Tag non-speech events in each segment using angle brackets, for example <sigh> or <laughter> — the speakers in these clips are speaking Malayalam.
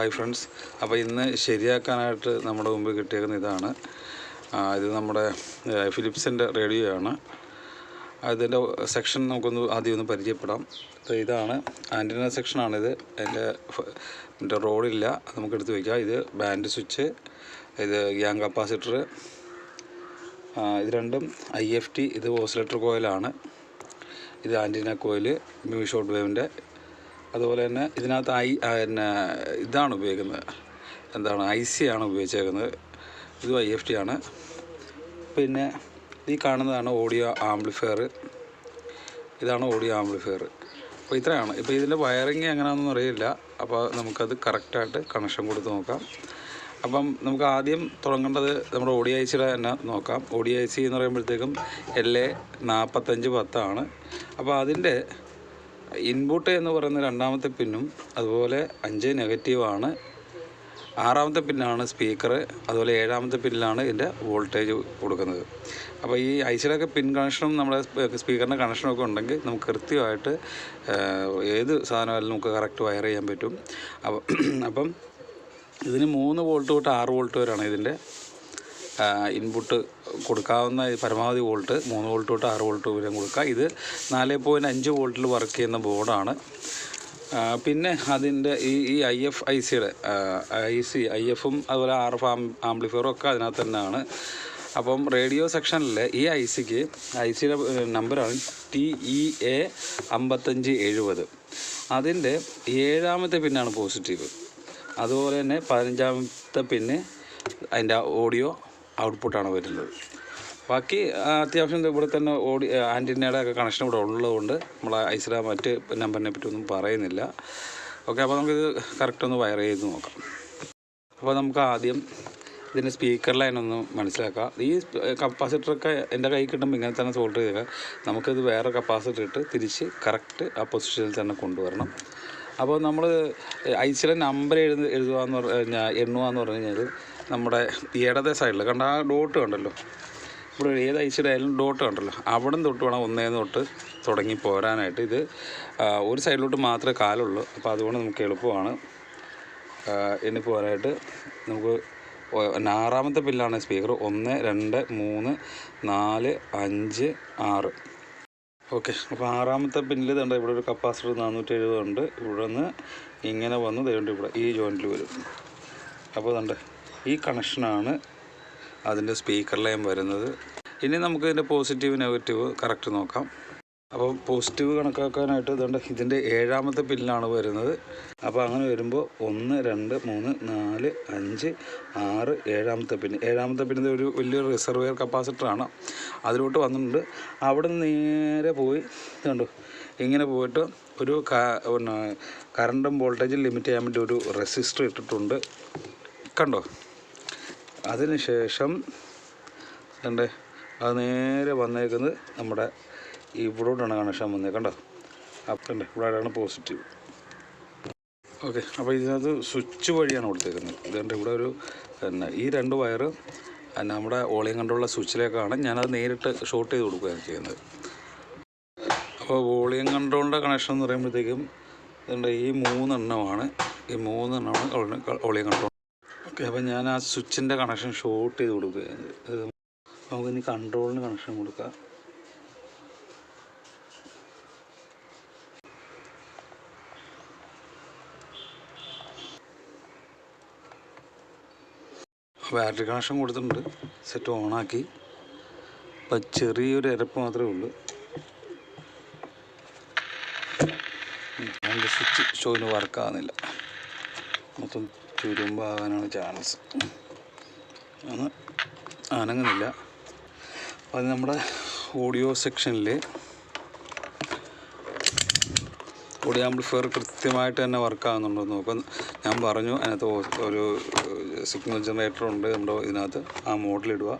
ഹായ് ഫ്രണ്ട്സ് അപ്പോൾ ഇന്ന് ശരിയാക്കാനായിട്ട് നമ്മുടെ മുമ്പിൽ കിട്ടിയേക്കുന്ന ഇതാണ്. ഇത് നമ്മുടെ ഫിലിപ്സിന്റെ റേഡിയോ ആണ്. അതിന്റെ സെക്ഷൻ നമുക്കൊന്ന് ആദ്യം ഒന്ന് പരിചയപ്പെടാം. ഇതാണ് ആന്റിന സെക്ഷനാണിത് അതിന്റെ എന്റെ റോഡില്ല നമുക്ക് എടുത്ത് വയ്ക്കാം ഇത് ബാൻഡ് സ്വിച്ച് ഇത് ഗ്യാങ് കപ്പാസിറ്റർ ഇത് രണ്ടും ഐ എഫ് ടി ഇത് ഓസിലേറ്റർ കോയിലാണ് ഇത് ആന്റിന കോയിൽ മ്യൂ ഷോർട്ട് വേവിന്റെ അതുപോലെ തന്നെ ഇതിനകത്ത് ഐ പിന്നെ ഇതാണ് ഉപയോഗിക്കുന്നത്. എന്താണ് ഐ സി ആണ് ഉപയോഗിച്ചേക്കുന്നത്. ഇത് ഐ എഫ് ടി ആണ്. പിന്നെ ഈ കാണുന്നതാണ് ഓഡിയോ ആംപ്ലിഫയർ. ഇതാണ് ഓഡിയോ ആംപ്ലിഫയർ. അപ്പോൾ ഇത്രയാണ്. ഇപ്പോൾ ഇതിന്റെ വയറിങ് എങ്ങനെയാണെന്നൊന്നും അറിയില്ല. അപ്പോൾ നമുക്കത് കറക്റ്റായിട്ട് കണക്ഷൻ കൊടുത്ത് നോക്കാം. അപ്പം നമുക്ക് ആദ്യം തുടങ്ങേണ്ടത് നമ്മുടെ ഓഡിയോ ഐ സിയുടെ തന്നെ നോക്കാം. ഓഡിയോ ഐ സി എന്ന് പറയുമ്പോഴത്തേക്കും എൽ എ നാൽപ്പത്തഞ്ച് പത്താണ്. അപ്പോൾ അതിന്റെ ഇൻപുട്ട് എന്ന് പറയുന്ന രണ്ടാമത്തെ പിന്നും അതുപോലെ അഞ്ച് നെഗറ്റീവാണ് ആറാമത്തെ പിന്നാണ് സ്പീക്കർ അതുപോലെ ഏഴാമത്തെ പിന്നിലാണ് ഇതിന്റെ വോൾട്ടേജ് കൊടുക്കുന്നത്. അപ്പോൾ ഈ ഐസിലൊക്കെ പിൻ കണക്ഷനും നമ്മുടെ സ്പീക്കറിന്റെ കണക്ഷനും ഒക്കെ ഉണ്ടെങ്കിൽ നമുക്ക് കൃത്യമായിട്ട് ഏത് സാധനമായാലും നമുക്ക് കറക്റ്റ് വയർ ചെയ്യാൻ പറ്റും. <clears throat> അപ്പം ഇതിന് മൂന്ന് വോൾട്ട് തൊട്ട് ആറ് വോൾട്ട് വരെയാണ് ഇതിന്റെ ഇൻപുട്ട് കൊടുക്കാവുന്ന പരമാവധി വോൾട്ട് മൂന്ന് വോൾട്ട് തൊട്ട് ആറ് വോൾട്ട് വരെ കൊടുക്കുക. ഇത് നാല് പോയിന്റ് അഞ്ച് വോൾട്ടിൽ വർക്ക് ചെയ്യുന്ന ബോർഡാണ്. പിന്നെ അതിന്റെ ഈ ഈ ഐ എഫ് ഐ സിയുടെ ഐ സി ഐ എഫും അതുപോലെ ആർ എഫ് ആം ആംപ്ലിഫയറും ഒക്കെ അതിനകത്ത് തന്നെയാണ്. അപ്പം റേഡിയോ സെക്ഷനിൽ ഈ ഐ സിക്ക് ഐ സിയുടെ നമ്പറാണ് ടി ഇ എ അമ്പത്തഞ്ച് എഴുപത്. അതിന്റെ ഏഴാമത്തെ പിന്നാണ് പോസിറ്റീവ് അതുപോലെ തന്നെ പതിനഞ്ചാമത്തെ പിന്നെ അതിന്റെ ഓഡിയോ ഔട്ട്പുട്ടാണ് വരുന്നത്. ബാക്കി അത്യാവശ്യം ഇവിടെ തന്നെ ഓടി ആന്റിനയുടെ ഒക്കെ കണക്ഷൻ ഇവിടെ ഉള്ളതുകൊണ്ട് നമ്മൾ ഐസില മറ്റ് നമ്പറിനെ പറ്റി ഒന്നും പറയുന്നില്ല. ഓക്കെ അപ്പോൾ നമുക്കിത് കറക്റ്റ് ഒന്ന് വയർ ചെയ്ത് നോക്കാം. അപ്പോൾ നമുക്ക് ആദ്യം ഇതിന്റെ സ്പീക്കർ ലൈൻ ഒന്ന് മനസ്സിലാക്കാം. ഈ കപ്പാസിറ്ററൊക്കെ എന്റെ കൈ കിട്ടുമ്പോൾ ഇങ്ങനെ തന്നെ സോൾഡ് ചെയ്തേക്കാം. നമുക്കിത് വേറെ കപ്പാസിറ്റർ ഇട്ട് തിരിച്ച് കറക്റ്റ് ആ പൊസിഷനിൽ തന്നെ കൊണ്ടുവരണം. അപ്പോൾ നമ്മൾ ഐസിലെ നമ്പർ എഴുതി എഴുതുക എന്ന് പറഞ്ഞു കഴിഞ്ഞാൽ എണ്ണുക എന്ന് പറഞ്ഞു കഴിഞ്ഞാൽ നമ്മുടെ ഇടതേ സൈഡിൽ കണ്ട ആ ഡോട്ട് കണ്ടല്ലോ? ഇവിടെ ഏത് ഐസിയുടെ ആയാലും ഡോട്ട് കണ്ടല്ലോ. അവിടെ നിന്ന് തൊട്ട് വേണം ഒന്നേന്ന് തൊട്ട് തുടങ്ങി പോരാനായിട്ട്. ഇത് ഒരു സൈഡിലോട്ട് മാത്രമേ കാലുള്ളൂ. അപ്പോൾ അതുകൊണ്ട് നമുക്ക് എളുപ്പമാണ്. ഇനി പോരായിട്ട് നമുക്ക് ആറാമത്തെ പില്ലാണ് സ്പീക്കർ ഒന്ന് രണ്ട് മൂന്ന് നാല് അഞ്ച് ആറ്. ഓക്കെ അപ്പോൾ ആറാമത്തെ പിന്നിൽ തണ്ട ഇവിടെ ഒരു കപ്പാസിറ്റർ നാനൂറ്റി എഴുപതുണ്ട് ഇവിടെ നിന്ന് ഇങ്ങനെ വന്ന് ദൈവം ഇവിടെ. ഈ ജോയിന്റിൽ വരും. അപ്പോൾ തണ്ട് ഈ കണക്ഷനാണ് അതിന്റെ സ്പീക്കർ വരുന്നത്. ഇനി നമുക്ക് ഇതിന്റെ പോസിറ്റീവ് നെഗറ്റീവ് കറക്റ്റ് നോക്കാം. അപ്പോൾ പോസിറ്റീവ് കണക്കാക്കാനായിട്ട് ഇതുണ്ട്. ഇതിന്റെ ഏഴാമത്തെ പില്ലാണ് വരുന്നത്. അപ്പോൾ അങ്ങനെ വരുമ്പോൾ ഒന്ന് രണ്ട് മൂന്ന് നാല് അഞ്ച് ആറ് ഏഴാമത്തെ പിൻ. ഏഴാമത്തെ പിന്നിൽ ഒരു വലിയൊരു റിസർവെയർ കപ്പാസിറ്ററാണ് അതിലോട്ട് വന്നിട്ടുണ്ട്. അവിടെ നിന്ന് നേരെ പോയി കണ്ടു ഇങ്ങനെ പോയിട്ട് ഒരു പിന്നെ കറണ്ടും വോൾട്ടേജും ലിമിറ്റ് ചെയ്യാൻ വേണ്ടി ഒരു റെസിസ്റ്റർ ഇട്ടിട്ടുണ്ട്. കണ്ടോ? അതിനുശേഷം കണ്ടേ അത് നേരെ വന്നേക്കുന്നത് നമ്മുടെ ഇവിടോട്ടാണ് കണക്ഷൻ വന്നേ കണ്ടോ? അപ്പം ഇവിടെയാണ് പോസിറ്റീവ്. ഓക്കെ അപ്പോൾ ഇതിനകത്ത് സ്വിച്ച് വഴിയാണ് കൊടുത്തേക്കുന്നത്. ഇതുകൊണ്ട് ഇവിടെ ഒരു പിന്നെ ഈ രണ്ട് വയർ നമ്മുടെ ഓളിയം കണ്ടുള്ള സ്വിച്ചിലേക്കാണ് ഞാനത് നേരിട്ട് ഷോർട്ട് ചെയ്ത് കൊടുക്കുകയാണ് ചെയ്യുന്നത്. അപ്പോൾ വോളിയം കൺട്രോളിന്റെ കണക്ഷൻ എന്ന് പറയുമ്പോഴത്തേക്കും ഇതുണ്ട് ഈ മൂന്നെണ്ണമാണ് ഈ മൂന്നെണ്ണമാണ് വോളിയം കൺട്രോൾ ഓക്കെ അപ്പോൾ ഞാൻ ആ സ്വിച്ചിന്റെ കണക്ഷൻ ഷോർട്ട് ചെയ്ത് കൊടുക്കുകയാണ് ഇത് നമുക്കിനി കൺട്രോളിന് കണക്ഷൻ കൊടുക്കാം. ബാറ്ററി കണക്ഷൻ കൊടുത്തിട്ടുണ്ട്. സെറ്റ് ഓണാക്കി അപ്പം ചെറിയൊരു ഇരപ്പ് മാത്രമേ ഉള്ളൂ. അതിന്റെ സ്വിച്ച് ഷോയിന് വർക്കാകുന്നില്ല മൊത്തം ചുരുമ്പാകാനാണ് ചാൻസ് ഒന്ന് അനങ്ങുന്നില്ല അത് നമ്മുടെ ഓഡിയോ സെക്ഷനിൽ ഓഡിയോ ആംപ്ലിഫയർ കൃത്യമായിട്ട് തന്നെ വർക്ക് എന്ന് നോക്കാം. ഞാൻ പറഞ്ഞു അതിനകത്ത് ഒരു സിഗ്നൽ ജനറേറ്റർ ഉണ്ട് നമ്മുടെ ഇതിനകത്ത്. ആ മോഡലിടുക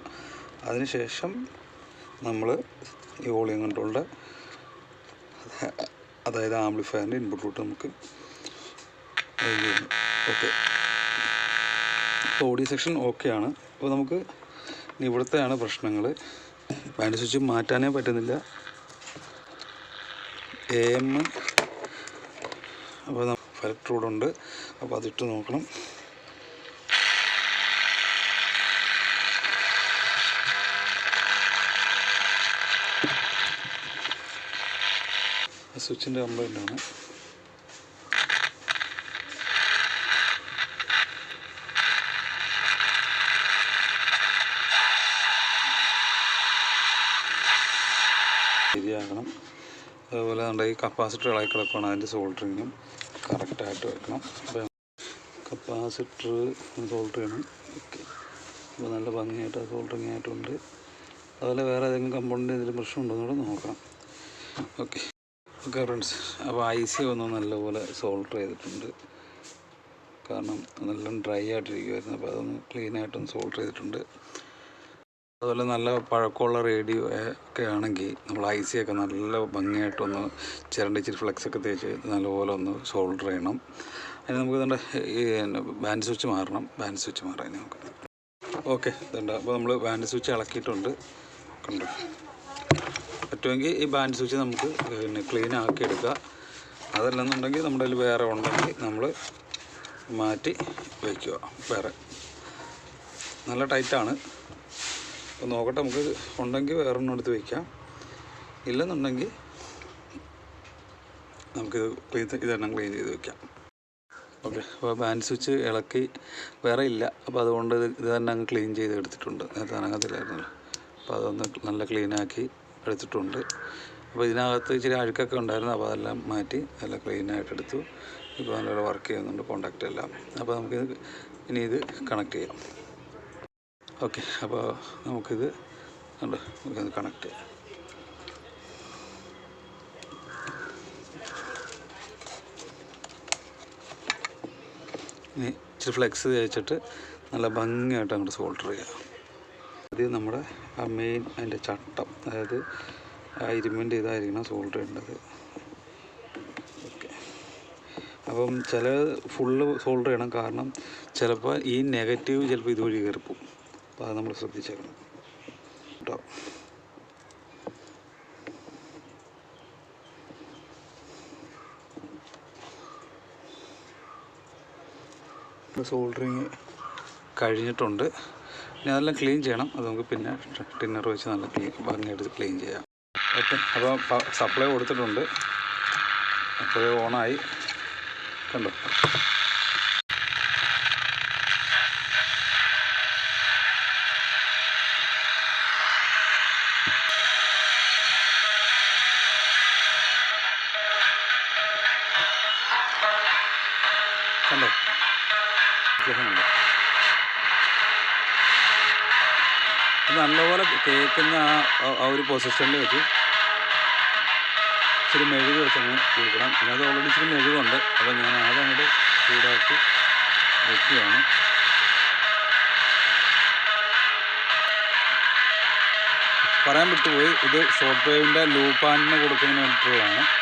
അതിനുശേഷം നമ്മൾ ഈ വോളിയം കൺട്രോളിന്റെ അതായത് ആംപ്ലിഫയറിന്റെ ഇൻപുട്ട് റൂട്ട് നമുക്ക് ഓക്കെ ഓഡിയോ സെക്ഷൻ ആണ്. അപ്പോൾ നമുക്ക് ഇവിടുത്തെയാണ് പ്രശ്നങ്ങൾ പാന്റ് സ്വിച്ച് മാറ്റാനേ പറ്റുന്നില്ല. എ എം അപ്പോൾ ഫലക്ട്രൂഡുണ്ട് അപ്പോൾ അതിട്ട് നോക്കണം. സ്വിച്ചിന്റെ കംപ്ലൈന്റ് ആണ്. ശരിയാക്കണം അതുപോലെ നമ്മുടെ ഈ കപ്പാസിറ്റർ ഇളകി കിടക്കുകയാണ് അതിന്റെ സോൾഡറിങ്ങും കറക്റ്റായിട്ട് വെക്കണം. അപ്പോൾ കപ്പാസിറ്റർ സോൾഡർ ചെയ്യണം. ഓക്കെ. അപ്പോൾ നല്ല ഭംഗിയായിട്ട് സോൾഡറിങ് ആയിട്ടുണ്ട്. അതുപോലെ വേറെ ഏതെങ്കിലും കമ്പോണിന്റെ എന്തെങ്കിലും പ്രശ്നമുണ്ടോ എന്നുകൂടെ നോക്കണം ഓക്കെ. Okay friends. അപ്പോൾ ഐ സി ഒന്ന് നല്ലപോലെ സോൾഡർ ചെയ്തിട്ടുണ്ട്. കാരണം നല്ല ഡ്രൈ ആയിട്ടിരിക്കുമായിരുന്നു അപ്പോൾ അതൊന്ന് ക്ലീനായിട്ടൊന്ന് സോൾഡർ ചെയ്തിട്ടുണ്ട്. അതുപോലെ നല്ല പഴക്കമുള്ള റേഡിയോ ഒക്കെ ആണെങ്കിൽ നമ്മൾ ഐ സി ഒക്കെ നല്ല ഭംഗിയായിട്ടൊന്ന് ചിരണ്ടി ഇച്ചിരി ഫ്ലെക്സ് ഒക്കെ തേച്ച് നല്ലപോലെ ഒന്ന് സോൾഡർ ചെയ്യണം. അതിന് നമുക്ക് ഇതുണ്ട് ഈ ബാൻഡ് സ്വിച്ച് മാറണം. ബാൻഡ് സ്വിച്ച് മാറാൻ നമുക്ക്. ഓക്കെ ഇതുണ്ട്. അപ്പോൾ നമ്മൾ ബാൻഡ് സ്വിച്ച് ഇളക്കിയിട്ടുണ്ട്. കണ്ടു? പറ്റുമെങ്കിൽ ഈ ബാൻഡ് സ്വിച്ച് നമുക്ക് പിന്നെ ക്ലീൻ ആക്കി എടുക്കുക അതല്ലെന്നുണ്ടെങ്കിൽ നമ്മുടെ കയ്യിൽ വേറെ ഉണ്ടെങ്കിൽ നമ്മൾ മാറ്റി വയ്ക്കുക വേറെ. നല്ല ടൈറ്റാണ് അപ്പോൾ നോക്കട്ടെ നമുക്ക് ഉണ്ടെങ്കിൽ വേറൊന്നും എടുത്ത് വയ്ക്കാം ഇല്ലെന്നുണ്ടെങ്കിൽ നമുക്ക് ക്ലീൻ ഇതെണ്ണം ക്ലീൻ ചെയ്ത് വയ്ക്കാം ഓക്കെ അപ്പോൾ ബാൻഡ് സ്വിച്ച് ഇളക്കി വേറെ ഇല്ല. അപ്പോൾ അതുകൊണ്ട് ഇത് തന്നെ അങ്ങ് ക്ലീൻ ചെയ്ത് എടുത്തിട്ടുണ്ട്. നേരത്തെ അനങ്ങത്തില്ലായിരുന്നല്ലോ അപ്പോൾ അതൊന്ന് നല്ല ക്ലീനാക്കി എടുത്തിട്ടുണ്ട്. അപ്പോൾ ഇതിനകത്ത് ഇച്ചിരി അഴുക്കൊക്കെ ഉണ്ടായിരുന്നു. അപ്പോൾ അതെല്ലാം മാറ്റി നല്ല ക്ലീനായിട്ട് എടുത്തു. ഇപ്പോൾ നല്ലപോലെ വർക്ക് ചെയ്യുന്നുണ്ട് കോണ്ടാക്റ്റ് എല്ലാം. അപ്പോൾ നമുക്ക് ഇനി ഇത് കണക്ട് ചെയ്യാം. ഓക്കെ അപ്പോൾ നമുക്കിത് നമുക്കത് കണക്ട് ചെയ്യാം. ഇനി ഇച്ചിരി ഫ്ലെക്സ് തേച്ചിട്ട് നല്ല ഭംഗിയായിട്ട് അങ്ങോട്ട് സോൾഡർ ചെയ്യാം. ആദ്യം നമ്മുടെ ആ മെയിൻ അതിന്റെ ചട്ടം അതായത് ആ ഇരുമ്പിന്റെ ഇതായിരിക്കണം സോൾഡർ ചെയ്യേണ്ടത് ഓക്കെ. അപ്പം ചില ഫുള്ള് സോൾഡർ ചെയ്യണം കാരണം ചിലപ്പോൾ ഈ നെഗറ്റീവ് ചിലപ്പോൾ ഇതുവഴി കയറിപ്പോവും. അപ്പോൾ അത് നമ്മൾ ശ്രദ്ധിച്ചേക്കണം. കേട്ടോ? സോൾഡറിങ് കഴിഞ്ഞിട്ടുണ്ട്. ഇനി അതെല്ലാം ക്ലീൻ ചെയ്യണം. അത് നമുക്ക് പിന്നെ ടിന്നർ വെച്ച് നല്ല ക്ലീൻ ഭംഗിയായിട്ട് ക്ലീൻ ചെയ്യാം. ഓക്കെ. അപ്പോൾ സപ്ലൈ കൊടുത്തിട്ടുണ്ട്. അപ്പോൾ ഓണായി. കണ്ടോ? വ്യത്യാസമുണ്ട് നല്ലപോലെ കേൾക്കുന്ന ആ ആ- ഒരു പൊസിഷനിൽ വെച്ച് ഇച്ചിരി മെഴുക് വെച്ചങ്ങ് കൊടുക്കണം പിന്നെ അത് ഓൾറെഡി ഇച്ചിരി മെഴുകുണ്ട്. അപ്പോൾ ഞാൻ ആദ്യമായിട്ട് ചൂടാക്കി വെക്കുകയാണ്. പറയാൻ വിട്ടുപോയി. ഇത് ഷോർട്ട് വേവിന്റെ ലൂപ്പാനിന് കൊടുക്കുന്നതിന് വേണ്ടിയിട്ടുള്ളതാണ്.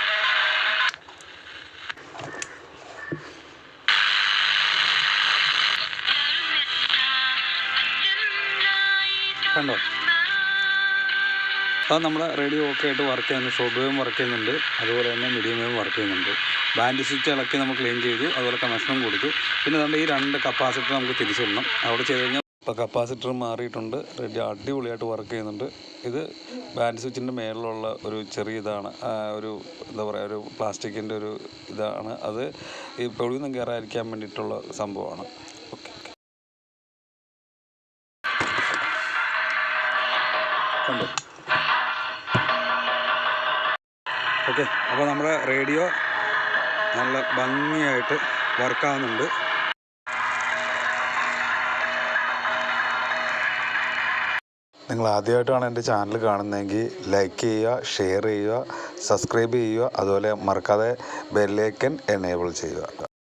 അത് നമ്മുടെ റേഡിയോ ഓക്കെ ആയിട്ട് വർക്ക് ചെയ്യുന്നുണ്ട് ഷോർട്ട് വേവും വർക്ക് ചെയ്യുന്നുണ്ട് അതുപോലെ തന്നെ മീഡിയം വേവും വർക്ക് ചെയ്യുന്നുണ്ട്. ബാൻഡ് സ്വിച്ച് ഇളക്കി നമ്മൾ ക്ലീൻ ചെയ്തു അതുപോലെ കണക്ഷനും കൊടുത്തു. പിന്നെ നമ്മുടെ ഈ രണ്ട് കപ്പാസിറ്റർ നമുക്ക് തിരിച്ചിടണം. അവിടെ ചെയ്ത് കഴിഞ്ഞാൽ ഇപ്പോൾ കപ്പാസിറ്റർ മാറിയിട്ടുണ്ട്. റെഡി അടിപൊളിയായിട്ട് വർക്ക് ചെയ്യുന്നുണ്ട്. ഇത് ബാൻഡ് സ്വിച്ചിന്റെ മേളിലുള്ള ഒരു ചെറിയ ഇതാണ്. ഒരു എന്താ പറയുക ഒരു പ്ലാസ്റ്റിക്കിന്റെ ഒരു ഇതാണ്. അത് ഈ പൊളിയൊന്നും കയറാതിരിക്കാൻ വേണ്ടിയിട്ടുള്ള സംഭവമാണ്. ഓക്കെ കണ്ടോ? ഓക്കെ. അപ്പോൾ നമ്മുടെ റേഡിയോ നല്ല ഭംഗിയായിട്ട് വർക്കാവുന്നുണ്ട്. നിങ്ങൾ ആദ്യമായിട്ടാണ് എന്റെ ചാനൽ കാണുന്നതെങ്കിൽ ലൈക്ക് ചെയ്യുക ഷെയർ ചെയ്യുക സബ്സ്ക്രൈബ് ചെയ്യുക അതുപോലെ മറക്കാതെ ബെല്ലൈക്കൻ എനേബിൾ ചെയ്യുക.